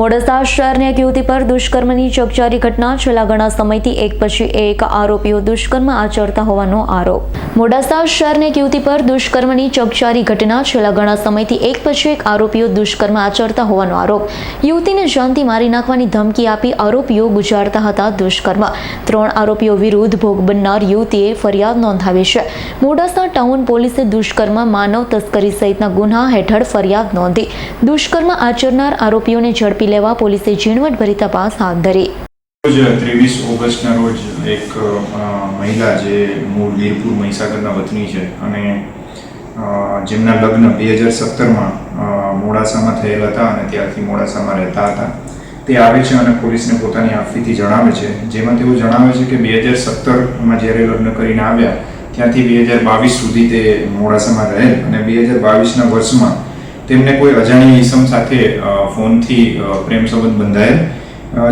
મોડાસા શહેરની એક યુવતી પર દુષ્કર્મની ચકચારી ઘટના. છેલ્લા ઘણા સમયથી એક પછી એક આરોપીઓ દુષ્કર્મ આચરતા હોવાનો આરોપ. મોડાસા શહેરની એક યુવતી પર દુષ્કર્મની ચકચારી ઘટના. છેલ્લા ઘણા સમયથી એક પછી એક આરોપીઓ દુષ્કર્મ આચરતા હોવાનો આરોપ. યુવતીને જાનથી મારી નાખવાની ધમકી આપી આરોપીઓ ગુજારતા હતા દુષ્કર્મ. ત્રણ આરોપીઓ વિરુદ્ધ ભોગ બનનાર યુવતીએ ફરિયાદ નોંધાવી છે. મોડાસા ટાઉન પોલીસે દુષ્કર્મ, માનવ તસ્કરી સહિતના ગુના હેઠળ ફરિયાદ નોંધી. દુષ્કર્મ આચરનાર આરોપીઓને ઝડપી લેવા પોલીસે ઝીણવટભરી તપાસ હાથ ધરી. ત્રેવીસ ઓગસ્ટના રોજ એક મહિલા જે મૂળ વીરપુર મહીસાગરના વતની છે અને જેમના લગ્ન બે હજાર સત્તરમાં મોડાસામાં થયેલા હતા અને ત્યારથી મોડાસામાં રહેતા હતા. તે આવે છે અને પોલીસને પોતાની આફીથી જણાવે છે. જેમાં તેઓ જણાવે છે કે બે હજાર સત્તરમાં જ્યારે લગ્ન કરીને આવ્યા, ત્યાંથી બે હજાર બાવીસ સુધી તે મોડાસામાં રહેલ અને બે હજાર બાવીસના વર્ષમાં તેમને કોઈ અજાણી ઈસમ સાથે ફોનથી પ્રેમ સંબંધ બંધાયેલ.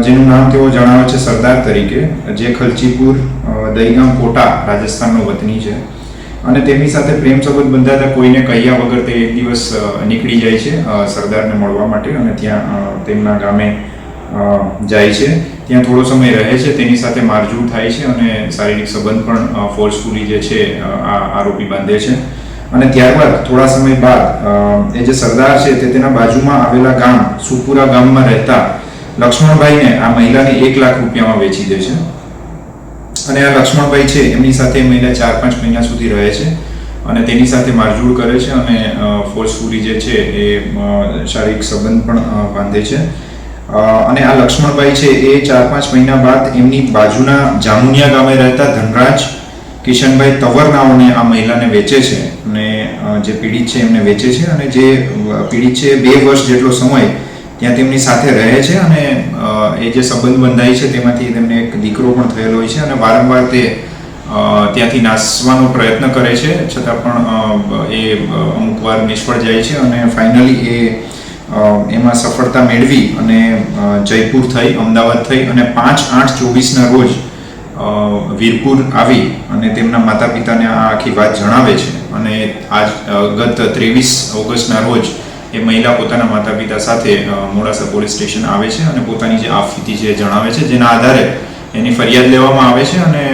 જેનું નામ તેઓ જણાવે છે સરદાર તરીકે, જે ખલચીપુર દહીગામ કોટા રાજસ્થાનનો વતની છે. અને તેમની સાથે પ્રેમ સંબંધ બંધાતા કોઈને કહ્યા વગર તે એક દિવસ નીકળી જાય છે સરદારને મળવા માટે અને ત્યાં તેમના ગામે જાય છે. ત્યાં થોડો સમય રહે છે, તેની સાથે મારઝૂડ થાય છે અને શારીરિક સંબંધ પણ ફોર્સફુલી જે છે આ આરોપી બાંધે છે. અને ત્યારબાદ, થોડા સમય બાદ એ જે સરદાર છે તે તેના બાજુમાં આવેલા ગામ, સુપુરા ગામમાં રહેતા લક્ષ્મણભાઈને આ મહિલાને એક લાખ રૂપિયામાં વેચી દે છે. અને આ લક્ષ્મણભાઈ છે, એમની સાથે એ મહિલા ચાર પાંચ મહિના સુધી રહે છે અને તેની સાથે મારઝૂડ કરે છે અને ફોર્સફુલી જે છે એ શારીરિક સંબંધ પણ બાંધે છે. અને આ લક્ષ્મણભાઈ છે એ ચાર પાંચ મહિના બાદ એમની બાજુના જામુનિયા ગામે રહેતા ધનરાજ કિશનભાઈ તવરનાઓને આ મહિલાને વેચે છે અને જે પીડિત છે એમને વેચે છે અને જે પીડિત છે બે વર્ષ જેટલો સમય ત્યાં તેમની સાથે રહે છે અને એ જે સંબંધ બંધાય છે તેમાંથી તેમને એક દીકરો પણ થયેલો હોય છે અને વારંવાર તે ત્યાંથી નાસવાનો પ્રયત્ન કરે છે છતાં પણ એ અમુક વાર નિષ્ફળ જાય છે અને ફાઇનલી એ એમાં સફળતા મેળવી અને જયપુર થઈ, અમદાવાદ થઈ અને પાંચ આઠ ચોવીસના રોજ વીરપુર આવી અને તેમના માતા પિતાને આ આખી વાત જણાવે છે. અને આજ ગત ત્રેવીસ ઓગસ્ટના રોજ એ મહિલા પોતાના માતા પિતા સાથે મોડાસા પોલીસ સ્ટેશન આવે છે અને પોતાની જે આફીતી છે જણાવે છે, જેના આધારે એની ફરિયાદ લેવામાં આવે છે અને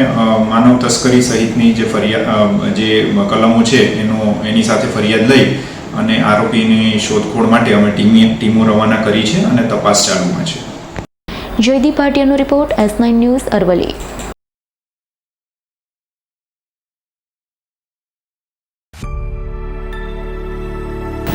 માનવ તસ્કરી સહિતની જે ફરિયાદ જે કલમો છે એનો, એની સાથે ફરિયાદ લઈ અને આરોપીની શોધખોળ માટે અમે ટીમી, ટીમો રવાના કરી છે અને તપાસ ચાલુમાં છે. Jaydeep ભાટિયાનો report S nine news Aravalli.